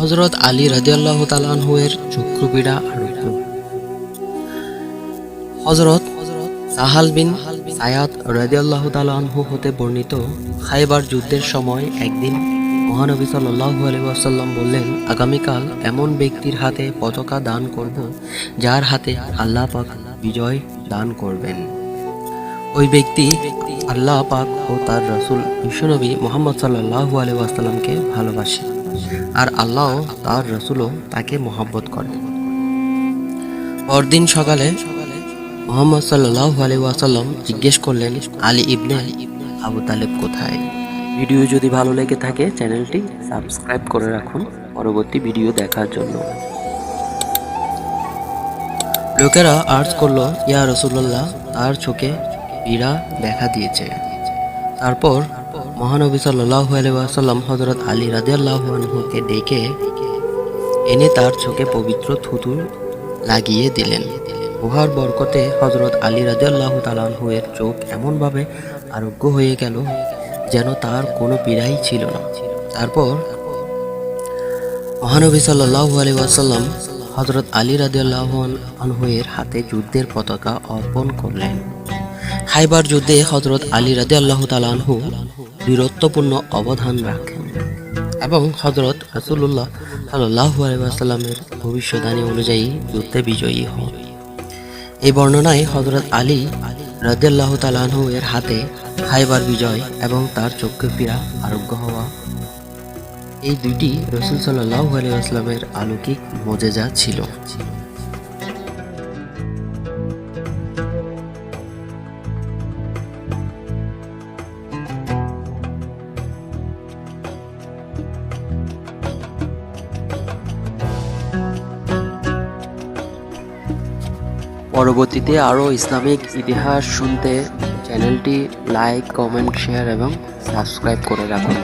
হজরত আলী রাজিয়াল্লাহ তালানহুয়ের চক্ষুপীড়া আরোগ্য হজরত সাহাল বিন সায়াদ রাজিয়াল্লাহ তালানহু হতে বর্ণিত খাইবার যুদ্ধের সময় একদিন মহানবী সাল্লাল্লাহু আলাইহি ওয়াসাল্লাম বললেন, আগামীকাল এমন ব্যক্তির হাতে পতাকা দান করব, যার হাতে আল্লাহ পাক বিজয় দান করবেন। ওই ব্যক্তি আল্লাহ পাক ও তার রসুল বিশ্বনবী মোহাম্মদ সাল্লাল্লাহু আলাইহি ওয়াসাল্লামকে ভালোবাসে। আর আল্লাহ তার রসুলও তাকে মহব্বত করে। পরদিন সকালে মোহাম্মদ সাল্লাল্লাহু আলাইহি ওয়াসাল্লাম জিজ্ঞেস করলেন, আলী ইবনে আবু তালেব কোথায়? ভিডিও যদি ভালো লেগে থাকে, চ্যানেলটি সাবস্ক্রাইব করে রাখুন। পরবর্তী ভিডিও দেখার জন্য। লোকেরা আর্জ করল, ইয়া রসুল্লাহ তার চোখে পীড়া দেখা দিয়েছে। তারপর মহানবী সাল্লাল্লাহু আলাইহি ওয়াসাল্লাম হযরত আলী রাদিয়াল্লাহু আনহুকে ডেকে এনে তার চোখে পবিত্র থুতু লাগিয়ে দিলেন। উহার বরকতে হজরত আলী রাদিয়াল্লাহু তাআলাহু এর চোখ এমনভাবে আরোগ্য হয়ে গেল যেন তার কোনো পীড়াই ছিল না। তারপর মহানবী সাল্লাল্লাহু আলাইহি হজরত আলী রাদিয়াল্লাহু আনহু এর হাতে যুদ্ধের পতাকা অর্পণ করলেন। খাইবার যুদ্ধে হযরত আলী রাদিয়াল্লাহু তাআলা আনহু বীরত্বপূর্ণ অবদান রাখেন এবং হযরত রাসূলুল্লাহ সাল্লাল্লাহু আলাইহি ওয়াসাল্লামের ভবিষ্যদ্বাণী অনুযায়ী যুদ্ধে বিজয়ী হন। এই বর্ণনায় হযরত আলী রাদিয়াল্লাহু তাআলা আনহু এর হাতে খাইবার বিজয় এবং তার চক্ষু পীড়া আরোগ্য হওয়া। এই দুইটি রসুল আলাইহি ওয়াসাল্লামের আলৌকিক মোজেজা ছিল। পরবর্তীতে আরও ইসলামিক ইতিহাস শুনতে চ্যানেলটি লাইক কমেন্ট শেয়ার এবং সাবস্ক্রাইব করে রাখুন।